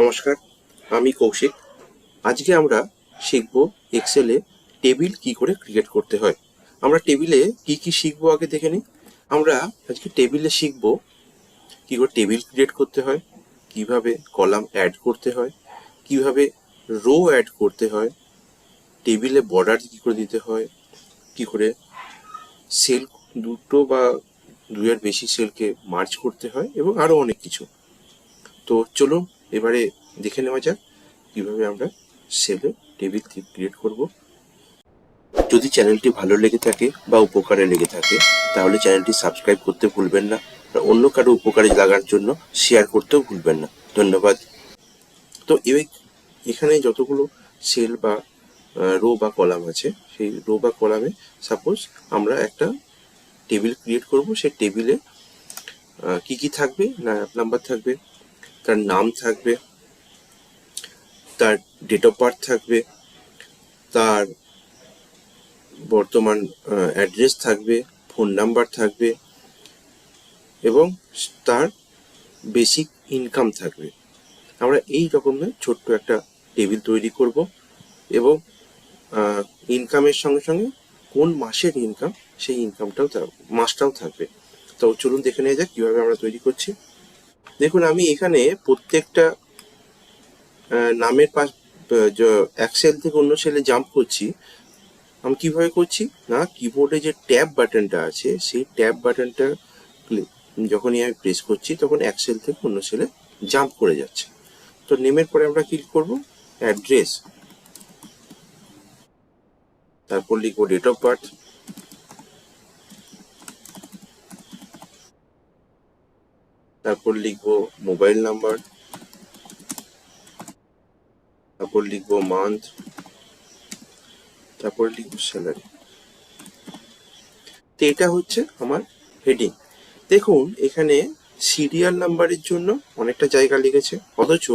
নমস্কার, আমি কৌশিক। আজকে আমরা শিখব এক্সেলে টেবিল কি করে ক্রিয়েট করতে হয়। আমরা টেবিলে কি কি শিখব আগে দেখে নিই। আমরা আজকে টেবিলে শিখব কি করে টেবিল ক্রিয়েট করতে হয়, কীভাবে কলাম অ্যাড করতে হয়, কীভাবে রো অ্যাড করতে হয় টেবিলে বর্ডার কি করে দিতে হয়, কি করে সেল দুটো বা দুইয়ের বেশি সেলকে মার্চ করতে হয়, এবং আরও অনেক কিছু। তো চলুন এবারে দেখে নেওয়া যাক কীভাবে আমরা সেলে টেবিল ক্রিয়েট করব। যদি চ্যানেলটি ভালো লেগে থাকে বা উপকারে লেগে থাকে, তাহলে চ্যানেলটি সাবস্ক্রাইব করতে ভুলবেন না আর অন্য কারও উপকারে লাগার জন্য শেয়ার করতেও ভুলবেন না। ধন্যবাদ। তো এখানে যতগুলো সেল বা রো বা কলাম আছে, সেই রো বা কলামে সাপোজ আমরা একটা টেবিল ক্রিয়েট করব। সেই টেবিলে কি কি থাকবে? না নাম্বার থাকবে? তার নাম থাকবে, তার ডেট অফ বার্থ থাকবে, তার বর্তমান অ্যাড্রেস থাকবে ফোন নাম্বার থাকবে এবং তার বেসিক ইনকাম থাকবে। আমরা এই রকমের ছোট্ট একটা টেবিল তৈরি করব এবং ইনকামের সঙ্গে সঙ্গে কোন মাসের ইনকাম সেই ইনকামটাও মাসটাও থাকবে। তো চলুন দেখে নেওয়া যাক কীভাবে আমরা তৈরি করছি। দেখুন, আমি এখানে প্রত্যেকটা নামের পাশ এক সেল থেকে অন্য সেলে জাম্প করছি, আমি কীভাবে করছি? না কিবোর্ডে যে ট্যাব বাটনটা আছে, সেই ট্যাব বাটনটা যখনই আমি প্রেস করছি, তখন এক সেল থেকে অন্য সেলে জাম্প করে যাচ্ছে। তো নেমের পরে আমরা ক্লিক করব? অ্যাড্রেস তারপর লিখব ডেট অফ বার্থ তারপর লিখব মোবাইল নাম্বার, তারপর লিখব মান্থ তারপর লিখব স্যালারি তো এটা হচ্ছে আমার হেডিং দেখুন, এখানে সিরিয়াল নাম্বারের জন্য অনেকটা জায়গা লেগেছে অথচ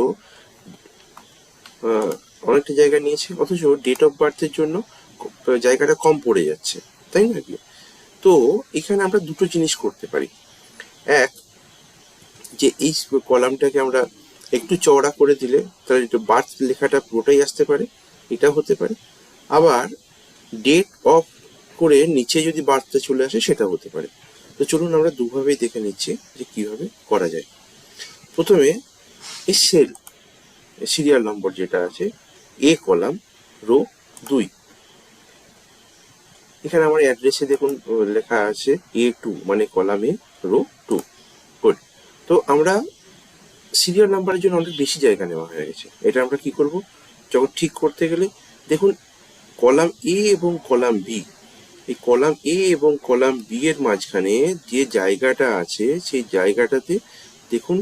অনেকটা জায়গা নিয়েছে, অথচ ডেট অফ বার্থের জন্য জায়গাটা কম পড়ে যাচ্ছে, তাই না? কি তো এখানে আমরা দুটো জিনিস করতে পারি। এক যে এই কলামটাকে আমরা একটু চওড়া করে দিলে তাহলে একটু বার্থ লেখাটা পুরোটাই আসতে পারে এটা হতে পারে। আবার ডেট অফ করে নিচে যদি বার্থটা চলে আসে সেটা হতে পারে। তো চলুন আমরা দুভাবেই দেখে নিচ্ছি যে কীভাবে করা যায়। প্রথমে এই সেল সিরিয়াল নম্বর যেটা আছে এ কলাম রো দুই। এখানে আমার অ্যাড্রেসে দেখুন, লেখা আছে এ টু মানে কলামে রো তো আমরা সিরিয়াল নাম্বারের জন্য অনেক বেশি জায়গা নেওয়া হয়ে গেছে। এটা আমরা কি করব? যখন ঠিক করতে গেলে, দেখুন কলাম এ এবং কলাম বি এই কলাম এ এবং কলাম বি এর মাঝখানে যে জায়গাটা আছে, সেই জায়গাটাতে দেখুন,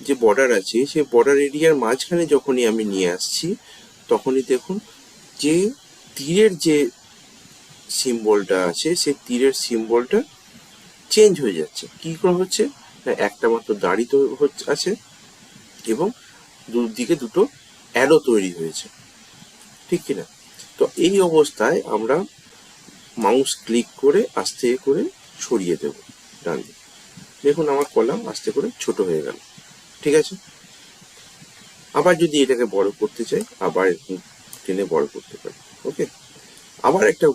যে বর্ডার আছে, সেই বর্ডার এরিয়ার মাঝখানে যখনই আমি নিয়ে আসছি, তখনই দেখুন, যে তীরের যে সিম্বলটা আছে, সেই তীরের সিম্বলটা চেঞ্জ হয়ে যাচ্ছে। কি করে হচ্ছে? না একটা মাত্র দাড়ি তো হচ্ছে, আছে এবং দুদিকে দুটো অ্যারো তৈরি হয়েছে। ঠিক কিনা? তো এই অবস্থায় আমরা মাউস ক্লিক করে আস্তে করে সরিয়ে দেব ডান দেখুন আমার কলাম আস্তে করে ছোট হয়ে গেল। ঠিক আছে? আবার যদি এটাকে বড় করতে চাই, আবার টেনে বড় করতে পারি। ওকে আবার একটা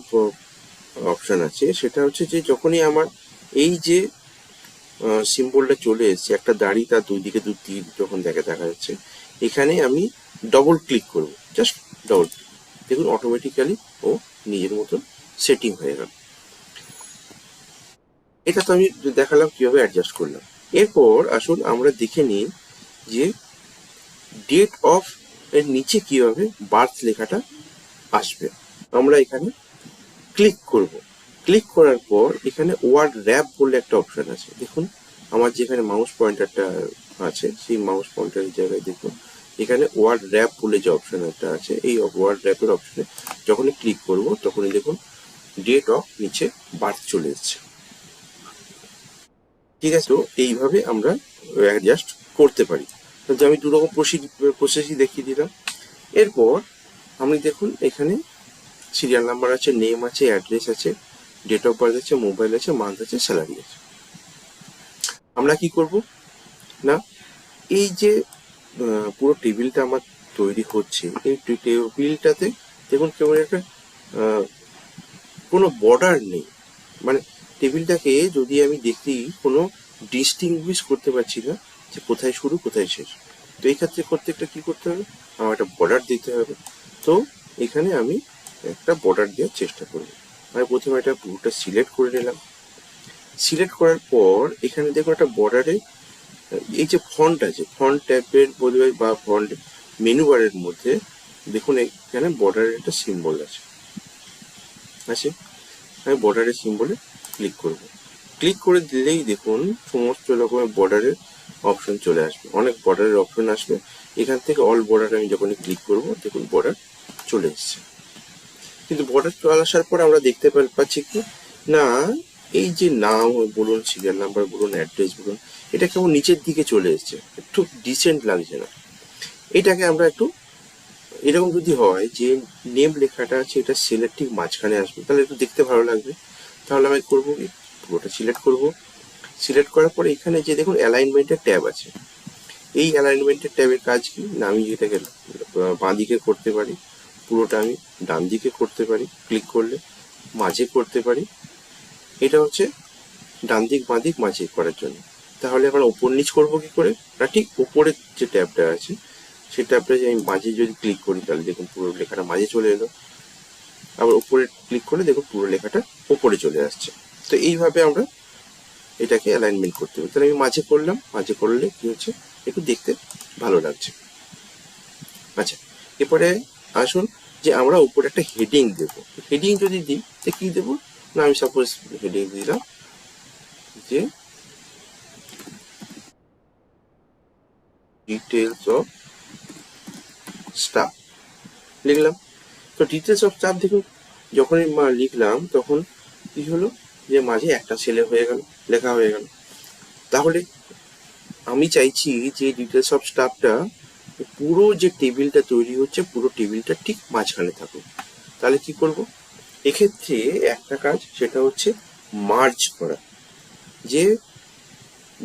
অপশন আছে, সেটা হচ্ছে যে যখনই আমার এই যে সিম্বলটা চলে এসেছে, একটা দাড়ি তার দুই দিকে দু তীর যখন দেখে, দেখা যাচ্ছে, এখানে আমি ডবল ক্লিক করব জাস্ট ডবল ক্লিক দেখুন অটোমেটিক্যালি ও নিজের মতন সেটিং হয়ে গেল। এটা তো আমি দেখালাম, কীভাবে অ্যাডজাস্ট করলাম। এরপর আসুন আমরা দেখে নিই যে ডেট অফ এর নিচে কীভাবে বার্থ লেখাটা আসবে। আমরা এখানে ক্লিক করব। ক্লিক করার পর এখানে ওয়ার্ড র্যাপ বলে একটা অপশন আছে। দেখুন, আমার যেখানে মাউস পয়েন্টারটা আছে, সেই মাউস পয়েন্টারের জায়গায় দেখুন, এখানে ওয়ার্ড র্যাপ বলে যে অপশন একটা আছে, এই ওয়ার্ড র্যাপের অপশনে যখনই ক্লিক করব, তখনই দেখুন ডেট অফ নিচে বার্থ চলে এসছে। ঠিক আছে, তো এইভাবে আমরা অ্যাডজাস্ট করতে পারি। কিন্তু আমি দু রকম প্রসেসই দেখিয়ে দিলাম। এরপর, আমি দেখুন, এখানে সিরিয়াল নাম্বার আছে নেম আছে অ্যাড্রেস আছে ডেট অফ বার্থ আছে মোবাইল আছে মান্থ আছে স্যালারি আছে আমরা কি করব? না, এই যে পুরো টেবিলটা আমার তৈরি হচ্ছে, এই টেবিলটাতে দেখুন কেমন একটা কোনো বর্ডার নেই। মানে টেবিলটাকে যদি আমি দেখি, কোনো ডিস্টিংগুইশ করতে পারছি না, যে কোথায় শুরু, কোথায় শেষ। তো এই ক্ষেত্রে প্রত্যেকটা কি করতে হবে? আমার একটা বর্ডার দিতে হবে। তো এখানে আমি একটা বর্ডার দেওয়ার চেষ্টা করব। আমি প্রথমে একটা পুরোটা সিলেক্ট করে নিলাম। সিলেক্ট করার পর এখানে দেখুন একটা বর্ডারে এই যে ফন্ট আছে ফন্ট ট্যাবের বলবে বা ফন্ট মেনু বারের মধ্যে দেখুন এখানে বর্ডারের একটা সিম্বল আছে। আছে? আমি বর্ডারের সিম্বলে ক্লিক করব। ক্লিক করে দিলেই দেখুন সমস্ত রকমের বর্ডারের অপশন চলে আসবে। অনেক বর্ডারের অপশন আসবে। এখান থেকে অল বর্ডার আমি যখনই ক্লিক করব, দেখুন বর্ডার চলে এসছে। কিন্তু বর্ডার চলে আসার পর আমরা দেখতে পাচ্ছি কি? না, এই যে নাম বলুন সিরিয়াল নাম্বার বলুন অ্যাড্রেস বলুন, এটা কেমন নিচের দিকে চলে এসছে। একটু ডিসেন্ট লাগছে না। এটাকে আমরা একটু, এরকম যদি হয় যে নেম লেখাটা আছে, এটা সেলের ঠিক মাঝখানে আসবে, তাহলে একটু দেখতে ভালো লাগবে। তাহলে আমি করব কি? পুরোটা সিলেক্ট করব। সিলেক্ট করার পরে এখানে যে দেখুন অ্যালাইনমেন্টের ট্যাব আছে। এই অ্যালাইনমেন্টের ট্যাবের কাজ কি? না আমি এটাকে বাঁদিকে করতে পারি। পুরোটা আমি ডান দিকে করতে পারি ক্লিক করলে মাঝে করতে পারি। এটা হচ্ছে ডান দিক, বাঁ দিক মাঝে করার জন্য। তাহলে এখন ওপর নিচ করব কি করে? না ঠিক ওপরের যে ট্যাবটা আছে, সেই ট্যাবটা আমি মাঝে যদি ক্লিক করি, তাহলে দেখুন পুরো লেখাটা মাঝে চলে এলো। আবার ওপরে ক্লিক করলে দেখুন পুরো লেখাটা ওপরে চলে আসছে। তো এইভাবে আমরা এটাকে অ্যালাইনমেন্ট করতে হবে তাহলে আমি মাঝে করলাম, মাঝে করলে কি হচ্ছে? একটু দেখতে ভালো লাগছে। আচ্ছা এরপরে আসুন যে আমরা উপরে একটা হেডিং দেব। হেডিং যদি দিই, তো কি দেবো? না, আমি সাপোজ হেডিং দিলাম যে ডিটেলস অফ স্টাফ লিখলাম। তো ডিটেলস অফ স্টাফ দেখুন, যখনই মা লিখলাম, তখন কি হলো? যে মাঝে একটা ছেলে হয়ে গেল, লেখা হয়ে গেল। তাহলে আমি চাইছি যে ডিটেলস অফ স্টাফটা পুরো যে টেবিলটা তৈরি হচ্ছে, পুরো টেবিলটা ঠিক মাঝখানে থাকুক। তাহলে কি করব? এক্ষেত্রে একটা কাজ, সেটা হচ্ছে মার্জ করা। যে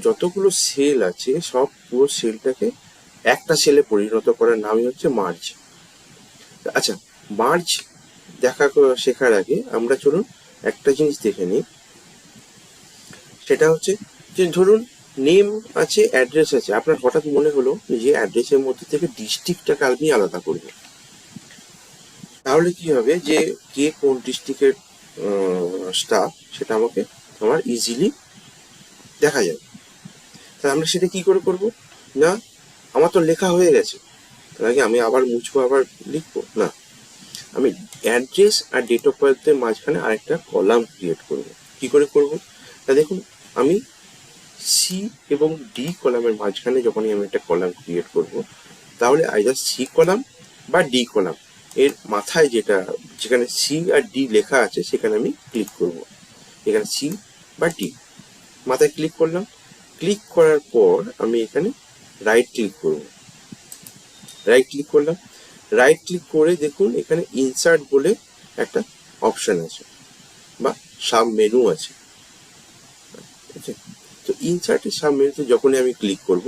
যতগুলো সেল আছে, সব পুরো সেলটাকে একটা সেলে পরিণত করার নামই হচ্ছে মার্জ। আচ্ছা মার্জ দেখা শেখার আগে আমরা চলুন একটা জিনিস দেখে নিই। সেটা হচ্ছে যে ধরুন নেম আছে অ্যাড্রেস আছে। আপনার হঠাৎ মনে হলো যে অ্যাড্রেসের মধ্যে থেকে ডিস্ট্রিক্টটাকে আপনি আলাদা করবেন তাহলে কি হবে যে কে কোন ডিস্ট্রিক্টের স্টাফ সেটা আমাকে আমার ইজিলি দেখা যাবে। তাহলে আমরা সেটা কি করে করব? না, আমার তো লেখা হয়ে গেছে। তার আগে আমি আবার মুছবো, আবার লিখব? না। আমি অ্যাড্রেস আর ডেট অফ বার্থের মাঝখানে আরেকটা কলাম ক্রিয়েট করব। কি করে করব? তা দেখুন, আমি সি এবং ডি কলামের মাঝখানে যখনই আমি একটা কলাম ক্রিয়েট করব, তাহলে আইদার সি কলাম বা ডি কলাম এর মাথায় যেটা, যেখানে সি আর ডি লেখা আছে, সেখানে আমি ক্লিক করব। এখানে সি বা ডি মাথায় ক্লিক করলাম। ক্লিক করার পর আমি এখানে রাইট ক্লিক করব। রাইট ক্লিক করলাম। রাইট ক্লিক করে দেখুন, এখানে ইনসার্ট বলে একটা অপশন আছে, বা সাব মেনু আছে। আছে? তো ইনসার্টের সাব মেনুতে যখনই আমি ক্লিক করব,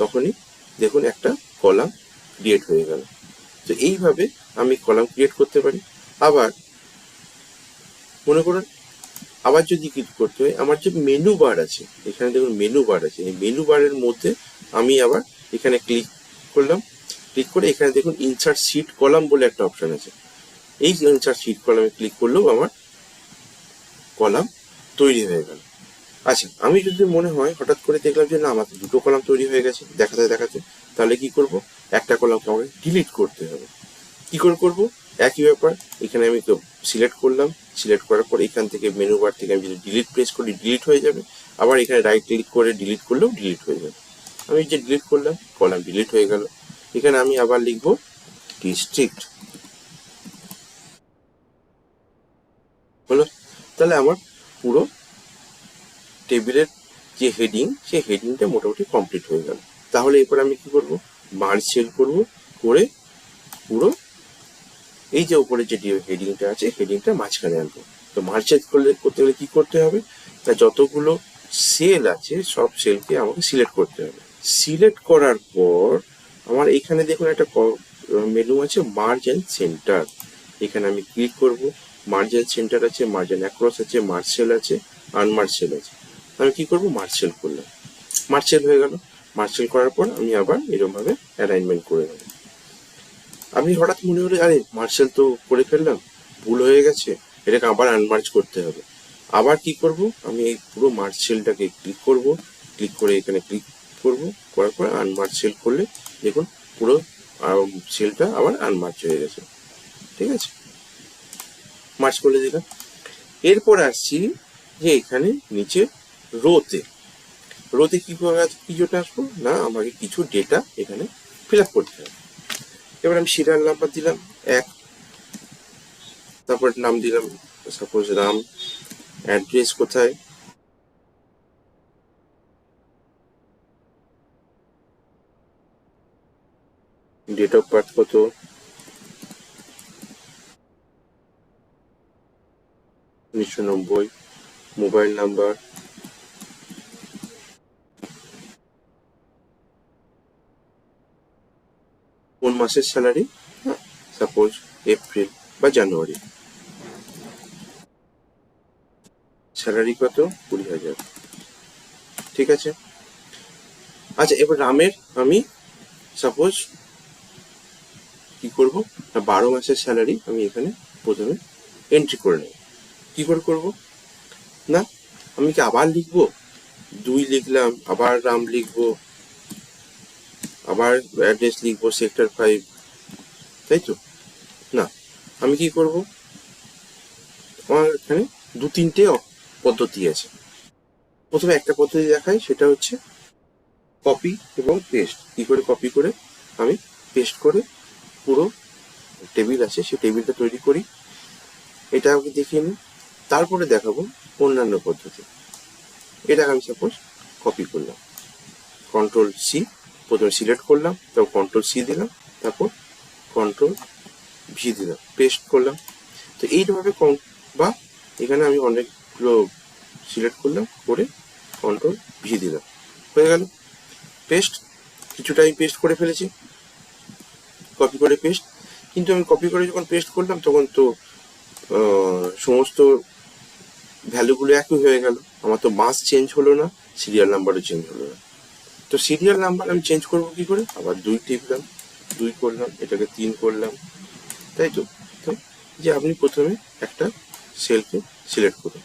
তখনই দেখুন একটা কলাম ক্রিয়েট হয়ে গেল। তো এইভাবে আমি কলাম ক্রিয়েট করতে পারি। আবার মনে করুন, আবার যদি ক্লিক করতে হয়, আমার যে মেনু বার আছে, এখানে দেখুন মেনু বার আছে, এই মেনু বারের মধ্যে আমি আবার এখানে ক্লিক করলাম। ক্লিক করে এখানে দেখুন ইনসার্ট সিট কলাম বলে একটা অপশন আছে। এই ইনসার্ট সিট কলামে ক্লিক করলেও আমার কলাম তৈরি হয়ে গেল। আচ্ছা আমি যদি মনে হয় হঠাৎ করে দেখলাম যে না, আমার দুটো কলাম তৈরি হয়ে গেছে, দেখাতে দেখাতে, তাহলে কি করব? একটা কলামকে আমাকে ডিলিট করতে হবে। কি করে করব? একই ব্যাপার, এখানে আমি তো সিলেক্ট করলাম সিলেক্ট করার পর এখান থেকে মেনু বার থেকে আমি যদি ডিলিট প্রেস করি ডিলিট হয়ে যাবে। আবার এখানে রাইট ক্লিক করে ডিলিট করলেও ডিলিট হয়ে যাবে। আমি যে ডিলিট করলাম, কলাম ডিলিট হয়ে গেল। এখানে আমি আবার লিখব ডিস্ট্রিক্ট হলো? তাহলে আমার পুরো টেবিলের যে হেডিং সেই হেডিংটা মোটামুটি কমপ্লিট হয়ে গেল। তাহলে এরপর আমি কি করব? মার্জ সেল করব, করে পুরো এই যে উপরে যে হেডিংটা আছে হেডিংটা মাঝখানে আনব। তো মার্জ সেল করলে করতে গেলে কি করতে হবে? তা যতগুলো সেল আছে, সব সেলকে আমাকে সিলেক্ট করতে হবে। সিলেক্ট করার পর আমার এখানে দেখুন একটা মেনু আছে মার্জ অ্যান্ড সেন্টার এখানে আমি ক্লিক করব। মার্জ অ্যান্ড সেন্টার আছে মার্জ অ্যান্ড অ্যাক্রস আছে মার্সেল আছে আনমার্সেল আছে। আমি কি করব? মার্সেল করলাম। মার্সেল হয়ে গেল। মার্সেল করার পর আমি আবার এরকমভাবে অ্যালাইনমেন্ট করে নেব। আমি হঠাৎ মনে হলো, আরে মার্শাল তো করে ফেললাম, ভুল হয়ে গেছে, এটাকে আবার আনমার্চ করতে হবে। আবার কি করব? আমি এই পুরো মার্শালটাকে ক্লিক করব ক্লিক করে এখানে ক্লিক করব, করার পর আনমার্চ সেল করলে দেখুন পুরো সেলটা আবার আনমার্চ হয়ে গেছে। ঠিক আছে? মার্চ করলে দিলাম। এরপর আসছি যে এখানে নিচে রোতে। রোতে কি করে কিছুটা আসব? না, আমাকে কিছু ডেটা এখানে ফিল আপ করতে হবে। এবার আমি সিরিয়াল নাম্বার দিলাম, এক। তারপর নাম দিলাম সাপোজ রাম অ্যাড্রেস কোথায়? ডেট অফ বার্থ কত? উনিশশো নব্বই। মোবাইল নাম্বার কোন মাসের স্যালারি সাপোজ এপ্রিল বা জানুয়ারি স্যালারি কত? কুড়ি হাজার। ঠিক আছে? আচ্ছা এবার রামের আমি সাপোজ কি করব? না, বারো মাসের স্যালারি আমি এখানে প্রথমে এন্ট্রি করে নেব। কি করে করব? না, আমি কি আবার লিখব? দুই লিখলাম, আবার রাম লিখব আবার অ্যাড্রেস লিখব সেক্টর ফাইভ তাই তো? না, আমি কি করব? আমার এখানে দু তিনটে পদ্ধতি আছে। প্রথমে একটা পদ্ধতি দেখাই, সেটা হচ্ছে কপি এবং পেস্ট কি করে কপি করে আমি পেস্ট করে পুরো টেবিল আছে, সেই টেবিলটা তৈরি করি। এটা আমি দেখিয়ে নিই। তারপরে দেখাবো অন্যান্য পদ্ধতি। এটাকে আমি সাপোজ কপি করলাম। কন্ট্রোল সি প্রথমে সিলেক্ট করলাম, তারপর কন্ট্রোল সি দিলাম, তারপর কন্ট্রোল ভি দিলাম পেস্ট করলাম। তো এইভাবে বা এখানে আমি অনেকগুলো সিলেক্ট করলাম, করে কন্ট্রোল ভি দিলাম। হয়ে গেল। পেস্ট কিছুটা আমি পেস্ট করে ফেলেছি। কপি করে পেস্ট কিন্তু আমি কপি করে যখন পেস্ট করলাম, তখন তো সমস্ত ভ্যালুগুলো একই হয়ে গেল। আমার তো মাস চেঞ্জ হলো না সিরিয়াল নাম্বারও চেঞ্জ হলো না। তো সিরিয়াল নাম্বার আমি চেঞ্জ করব কি করে? আবার দুই টিপলাম দুই করলাম, এটাকে তিন করলাম। তাই তো? তো যে আপনি প্রথমে একটা সেলকে সিলেক্ট করুন।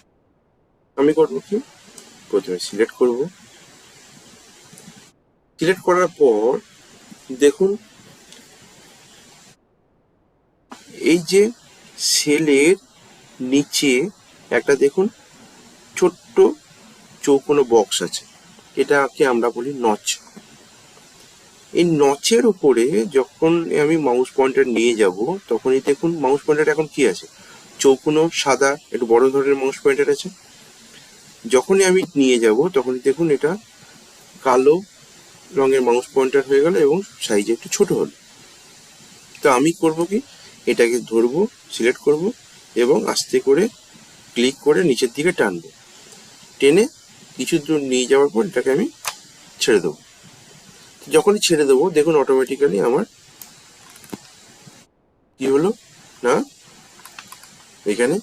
আমি করব কি? প্রথমে সিলেক্ট করব। সিলেক্ট করার পর দেখুন, এই যে সেলের নিচে একটা দেখুন, ছোট্ট চৌকোনো বক্স আছে। এটাকে আমরা বলি নচ এই নচের উপরে যখন আমি মাউস পয়েন্টার নিয়ে যাব, তখনই দেখুন মাউস পয়েন্টার এখন কি আছে? চৌকোনো, সাদা, একটু বড় ধরনের মাউস পয়েন্টার আছে। যখনই আমি নিয়ে যাব, তখনই দেখুন এটা কালো রঙের মাউস পয়েন্টার হয়ে গেল এবং সাইজে একটু ছোট হলো। তো আমি করব কি? এটাকে ধরবো সিলেক্ট করব এবং আস্তে করে ক্লিক করে নিচের দিকে টানবো। টেনে কিছু দূর নিয়ে যাওয়ার পর এটাকে আমি ছেড়ে দেবো। যখনই ছেড়ে দেবো, দেখুন অটোমেটিক্যালি আমার কি হলো? না? এখানে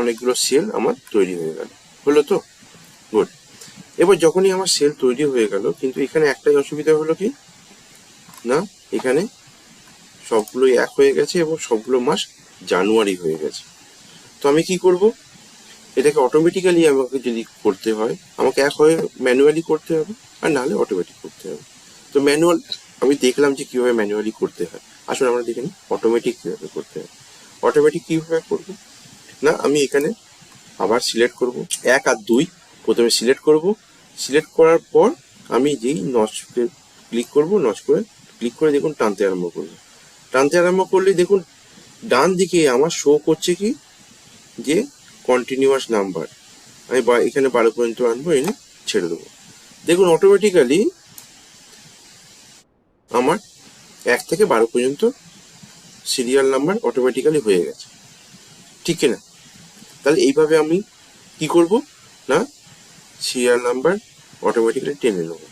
অনেকগুলো সেল আমার তৈরি হয়ে গেল। হলো তো? গুড এবার যখনই আমার সেল তৈরি হয়ে গেল, কিন্তু এখানে একটাই অসুবিধা হলো কি? না? এখানে সবগুলোই এক হয়ে গেছে এবং সবগুলো মাস জানুয়ারি হয়ে গেছে। তো আমি কি করব? এটাকে অটোমেটিক্যালি আমাকে যদি করতে হয়, আমাকে এক হয়ে ম্যানুয়ালি করতে হবে, আর নাহলে অটোমেটিক করতে হবে। তো ম্যানুয়াল আমি দেখলাম যে কীভাবে ম্যানুয়ালি করতে হয়। আসলে আমরা দেখে নিই অটোমেটিক কীভাবে করতে হয়। অটোমেটিক কীভাবে করব? না, আমি এখানে আবার সিলেক্ট করব। এক আর দুই, প্রথমে সিলেক্ট করব। সিলেক্ট করার পর আমি যেই নচকে ক্লিক করব নচ করে ক্লিক করে দেখুন টানতে আরম্ভ করব টানতে আরম্ভ করলে দেখুন, ডান দিকে আমার শো করছে কি? যে কন্টিনিউয়াস নাম্বার আমি এখানে বারো পর্যন্ত আনব, এনে ছেড়ে দেবো। দেখুন অটোমেটিক্যালি আমার এক থেকে বারো পর্যন্ত সিরিয়াল নাম্বার অটোমেটিক্যালি হয়ে গেছে। ঠিক না? তাহলে এইভাবে আমি কি করব? না সিরিয়াল নাম্বার অটোমেটিক্যালি টেনে নেব।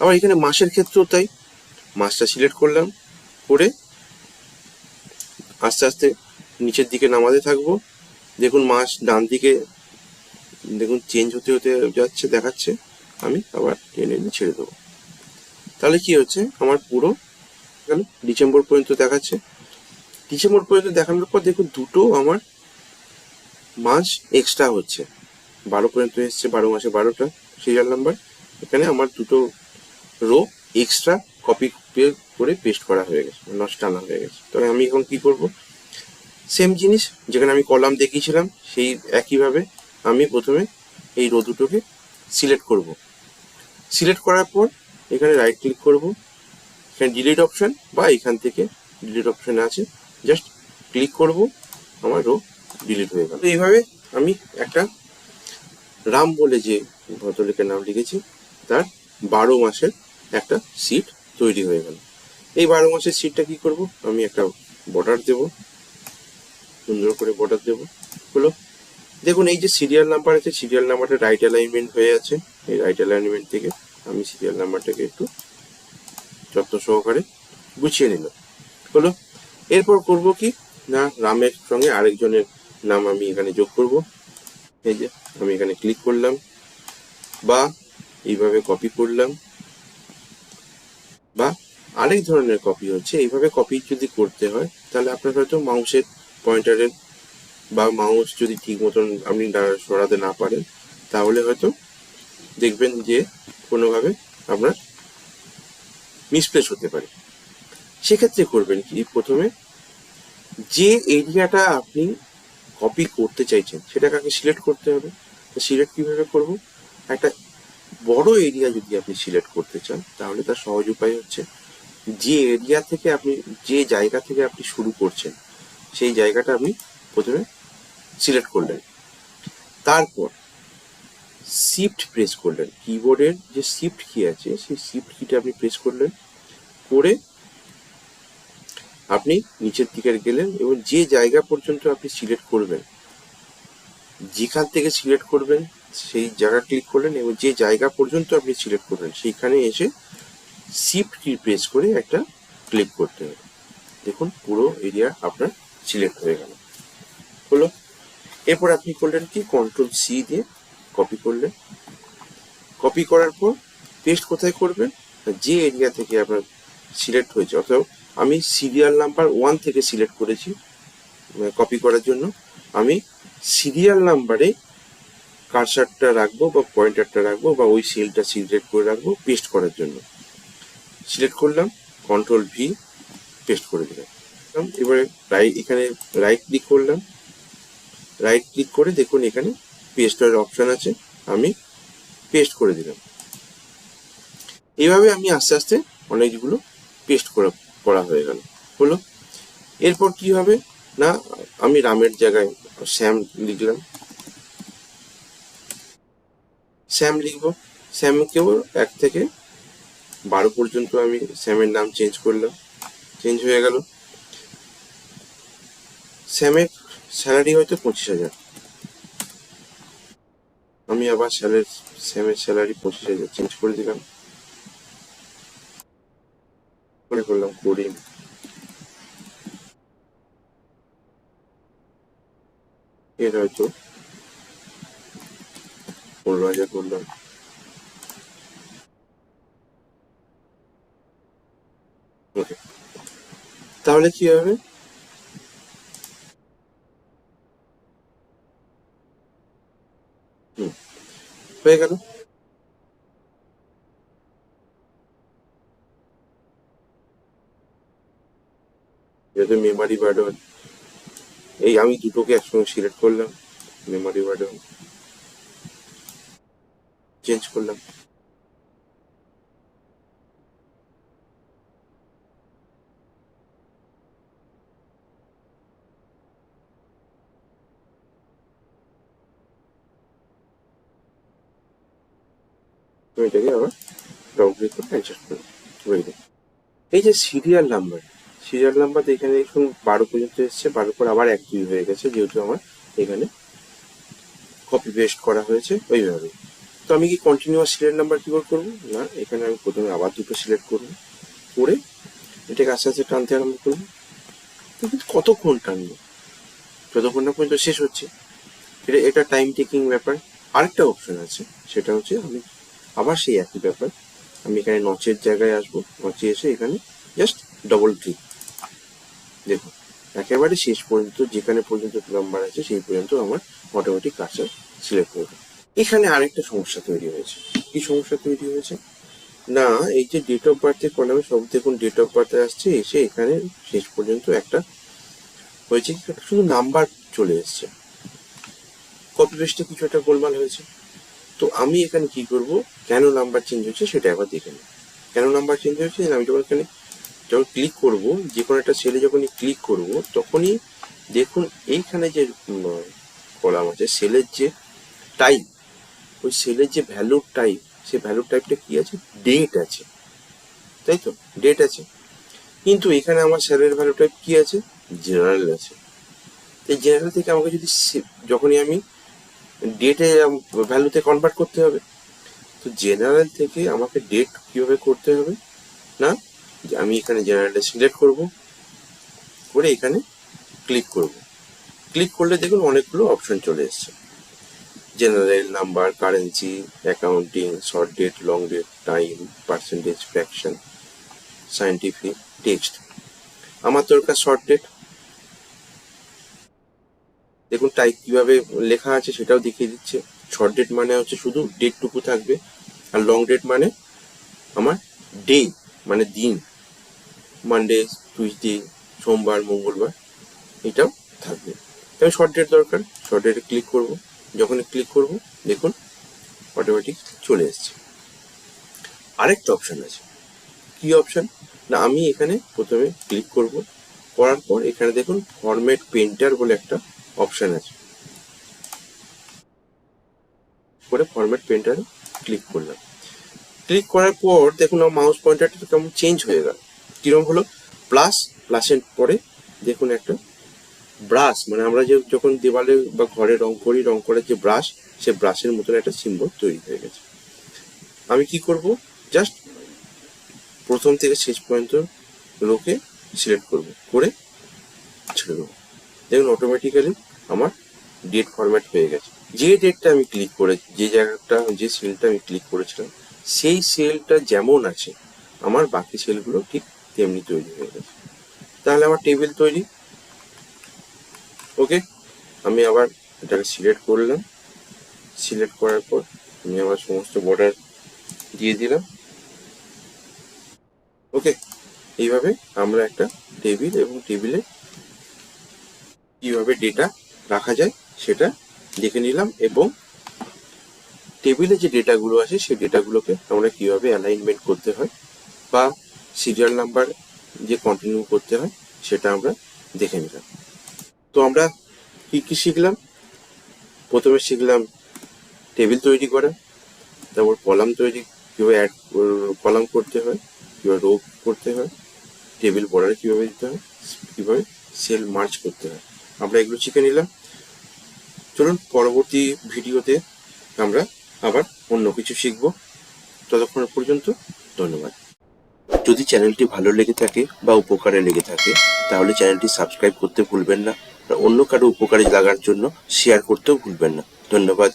আবার এখানে মাসের ক্ষেত্রেও তাই। মাসটা সিলেক্ট করলাম, করে আস্তে আস্তে নিচের দিকে নামাতে থাকব। দেখুন মাছ ডান দিকে, দেখুন চেঞ্জ হতে হতে যাচ্ছে, দেখাচ্ছে। আমি আবার টেনে এনে ছেড়ে দেবো। তাহলে কি হচ্ছে? আমার পুরো গেল ডিসেম্বর পর্যন্ত দেখাচ্ছে। ডিসেম্বর পর্যন্ত দেখানোর পর দেখুন দুটো আমার মাস এক্সট্রা হচ্ছে। বারো পর্যন্ত এসছে, বারো মাসে বারোটা সিরিয়াল নাম্বার এখানে আমার দুটো রো এক্সট্রা কপি করে পেস্ট করা হয়ে গেছে, নষ্ট টানা হয়ে গেছে। তবে আমি এখন কি করব? সেম জিনিস, যেখানে আমি কলাম দেখিয়েছিলাম, সেই একইভাবে আমি প্রথমে এই রো দুটোকে সিলেক্ট করব। সিলেক্ট করার পর এখানে রাইট ক্লিক করব। এখানে ডিলিট অপশান বা এখান থেকে ডিলিট অপশান আছে। জাস্ট ক্লিক করব, আমার রো ডিলিট হয়ে গেল। এইভাবে আমি একটা রাম বলে যে ভদ্রলোকের নাম লিখেছি, তার বারো মাসের একটা সিট তৈরি হয়ে গেল। এই বারো মাসের সিটটা কি করব? আমি একটা বর্ডার দেব। সুন্দর করে বর্ডার দেব। হলো, দেখুন, এই যে সিরিয়াল নাম্বার আছে সিরিয়াল নাম্বারটা রাইট অ্যালাইনমেন্ট হয়ে আছে। এই রাইট অ্যালাইনমেন্ট থেকে আমি সিরিয়াল নাম্বারটাকে একটু যত্ন সহকারে গুছিয়ে নিলাম। হলো, এরপর করব কি? না, রামের সঙ্গে আরেকজনের নাম আমি এখানে যোগ করব। এই যে, আমি এখানে ক্লিক করলাম বা এইভাবে কপি করলাম বা আরেক ধরনের কপি হচ্ছে। এইভাবে কপি যদি করতে হয়, তাহলে আপনার হয়তো মাউসের পয়েন্টারের বা মাউস যদি ঠিক মতন আপনি সরাতে না পারেন, তাহলে হয়তো দেখবেন যে কোনোভাবে আপনার মিসপ্লেস হতে পারে। সেক্ষেত্রে করবেন কি? প্রথমে যে এরিয়াটা আপনি কপি করতে চাইছেন, সেটাকে আগে সিলেক্ট করতে হবে। সিলেক্ট কীভাবে করব? একটা বড় এরিয়া যদি আপনি সিলেক্ট করতে চান, তাহলে তার সহজ উপায় হচ্ছে যে এরিয়া থেকে আপনি, যে জায়গা থেকে আপনি শুরু করছেন সেই জায়গাটা আপনি প্রথমে সিলেক্ট করলেন। তারপর শিফট প্রেস করলেন। কিবোর্ডের যে শিফট কি আছে, সেই শিফট কিটা আপনি প্রেস করলেন। করে আপনি নিচের দিকে গেলেন এবং যে জায়গা পর্যন্ত আপনি সিলেক্ট করবেন, যেখান থেকে সিলেক্ট করবেন, সেই জায়গা ক্লিক করলেন এবং যে জায়গা পর্যন্ত আপনি সিলেক্ট করবেন, সেইখানে এসে শিফট কি প্রেস করে একটা ক্লিক করতে হবে। দেখুন, পুরো এরিয়া আপনার সিলেক্ট হয়ে গেল। হলো এরপর আপনি করলেন কি? কন্ট্রোল সি দিয়ে কপি করলেন। কপি করার পর পেস্ট কোথায় করবেন? যে এরিয়া থেকে আপনার সিলেক্ট হয়েছে, অর্থাৎ আমি সিরিয়াল নাম্বার ওয়ান থেকে সিলেক্ট করেছি কপি করার জন্য। আমি সিরিয়াল নাম্বারে কারসারটা রাখব বা পয়েন্টারটা রাখব বা ওই সেলটা সিলেক্ট করে রাখব পেস্ট করার জন্য। সিলেক্ট করলাম কন্ট্রোল ভি পেস্ট করে দিলাম। এবারে রাইট এখানে রাইট ক্লিক করলাম। রাইট ক্লিক করে দেখুন এখানে পেস্টের অপশন আছে, আমি পেস্ট করে দিলাম। এইভাবে আমি আস্তে আস্তে অনেকগুলো পেস্ট করা করা হয়ে গেল। হলো, এরপর কি হবে? না, আমি রামের জায়গায় শ্যাম লিখলাম শ্যাম লিখব। শ্যামকেও এক থেকে বারো পর্যন্ত আমি শ্যামের নাম চেঞ্জ করলাম। চেঞ্জ হয়ে গেল। শ্যামের স্যালারি হয়তো পঁচিশ হাজার। আমি আবার স্যালারি শ্যামের স্যালারি পঁচিশ হাজার চেঞ্জ করে দিলাম। করে করলাম করিম এর হয়তো পনেরো হাজার করলাম। তাহলে কি হবে? হয়ে গেল। যেহেতু মেমারি বার্ডন এই আমি দুটোকে একসঙ্গে সিলেক্ট করলাম, মেমারি বার্ডন চেঞ্জ করলাম। এটাকে আবার ডবল করে অ্যাডজাস্ট করলাম হয়ে গেল এই যে সিরিয়াল নাম্বার সিরিয়াল নাম্বার এখানে দেখুন বারো পর্যন্ত এসছে, বারো পর আবার এক দুই হয়ে গেছে, যেহেতু আমার এখানে কপি পেস্ট করা হয়েছে ওইভাবে। তো আমি কি কন্টিনিউয়াস সিরিয়াল নাম্বার কি করে করব? না, এখানে আমি প্রথমে আবার দুটো সিলেক্ট করব। করে এটাকে আস্তে আস্তে টানতে আরম্ভ করব। কিন্তু কতক্ষণ টানবো? যতক্ষণ না পর্যন্ত শেষ হচ্ছে। এটা এটা টাইম টেকিং ব্যাপার। আরেকটা অপশন আছে, সেটা হচ্ছে আমি আবার সেই একই ব্যাপার। আমি এখানে নচের জায়গায় আসব। নচে এসে এখানে জাস্ট ডবল ক্লিক দেখুন, একেবারে শেষ পর্যন্ত, যেখানে পর্যন্ত নাম্বার আছে, সেই পর্যন্ত আমার অটোমেটিক কাজটা সিলেক্ট করবে এখানে আরেকটা সমস্যা তৈরি হয়েছে। কি সমস্যা তৈরি হয়েছে? না, এই যে ডেট অফ বার্থের কলামে সব দেখুন ডেট অফ বার্থে আসছে, এসে এখানে শেষ পর্যন্ত একটা হয়েছে। শুধু নাম্বার চলে এসছে। কপি পেস্টে কিছু একটা গোলমাল হয়েছে। তো আমি এখানে কি করব? কেন নাম্বার চেঞ্জ হচ্ছে সেটা একবার দেখে নিই কেন নাম্বার চেঞ্জ হচ্ছে আমি যখন এখানে যখন ক্লিক করব যে কোনো একটা সেলে যখনই ক্লিক করব, তখনই দেখুন এইখানে যে কলাম আছে সেলের যে টাইপ ওই সেলের যে ভ্যালুর টাইপ সেই ভ্যালুর টাইপটা কি আছে? ডেট আছে। তাই তো? ডেট আছে। কিন্তু এখানে আমার সেলের ভ্যালু টাইপ কি আছে? জেনারেল আছে। এই জেনারেল থেকে আমাকে যদি যখনই আমি ডেটে ভ্যালুতে কনভার্ট করতে হবে তো জেনারেল থেকে আমাকে ডেট কীভাবে করতে হবে, না? আমি এখানে জেনারেলটা সিলেক্ট করব, করে এখানে ক্লিক করব। ক্লিক করলে দেখুন অনেকগুলো অপশন চলে এসছে। General number currency accounting short date long date time percentage fraction scientific text আমার দরকার শর্ট ডেট দেখুন টাইপ কীভাবে লেখা আছে সেটাও দেখিয়ে দিচ্ছে। শর্ট ডেট মানে হচ্ছে শুধু ডেটটুকু থাকবে, আর লং ডেট মানে আমার ডে মানে দিন। মানডে টুইসডে সোমবার, মঙ্গলবার, এটাও থাকবে। তাই শর্ট ডেট দরকার। শর্ট ডেটে ক্লিক করব। যখন ক্লিক করব, দেখুন অটোমেটিক চলে এসছে। আরেকটা অপশান আছে। কি অপশান না, আমি এখানে প্রথমে ক্লিক করব। করার পর এখানে দেখুন ফরম্যাট পেন্টার বলে একটা অপশান আছে। করে ফরম্যাট পেন্টারে ক্লিক করলাম। ক্লিক করার পর দেখুন আমার মাউস পয়েন্টারটা কেমন চেঞ্জ হয়ে গেল। কীরকম হলো? প্লাস প্লাসের পরে দেখুন একটা ব্রাশ মানে আমরা যে যখন দেওয়ালে বা ঘরে রং করি, রং করার যে ব্রাশ সে ব্রাশের মতন একটা সিম্বল তৈরি হয়ে গেছে। আমি কি করব? জাস্ট প্রথম থেকে শেষ পর্যন্ত লোকে সিলেক্ট করব, করে ছেড়ে দেবো। দেখুন অটোমেটিক্যালি আমার ডেট ফরম্যাট হয়ে গেছে। যে ডেটটা আমি ক্লিক করে, যে জায়গাটা যে সেলটা আমি ক্লিক করেছিলাম, সেই সেলটা যেমন আছে, আমার বাকি সেলগুলো ঠিক তেমনি তৈরি হয়ে গেছে। তাহলে আমার টেবিল তৈরি। ওকে আমি আবার এটাকে সিলেক্ট করলাম। সিলেক্ট করার পর আমি আবার সমস্ত বর্ডার দিয়ে দিলাম। ওকে এইভাবে আমরা একটা টেবিল এবং টেবিলে কীভাবে ডেটা রাখা যায়, সেটা দেখে নিলাম এবং টেবিলে যে ডেটাগুলো আছে সেই ডেটাগুলোকে আমরা কীভাবে অ্যালাইনমেন্ট করতে হয় বা সিরিয়াল নাম্বার যে কন্টিনিউ করতে হয় সেটা আমরা দেখে নিলাম। তো আমরা কি কি শিখলাম? প্রথমে শিখলাম টেবিল তৈরি করা, তারপর কলাম তৈরি, কীভাবে অ্যাড কলাম করতে হয়, কীভাবে রো করতে হয় টেবিল বর্ডার কীভাবে দিতে হয়, কীভাবে সেল মার্চ করতে হয়। আমরা এগুলো শিখে নিলাম। চলুন পরবর্তী ভিডিওতে আমরা আবার অন্য কিছু শিখব। ততক্ষণ পর্যন্ত ধন্যবাদ। যদি চ্যানেলটি ভালো লেগে থাকে বা উপকারে লেগে থাকে, তাহলে চ্যানেলটি সাবস্ক্রাইব করতে ভুলবেন না। অন্য কারও উপকারে লাগার জন্য শেয়ার করতেও ভুলবেন না। ধন্যবাদ।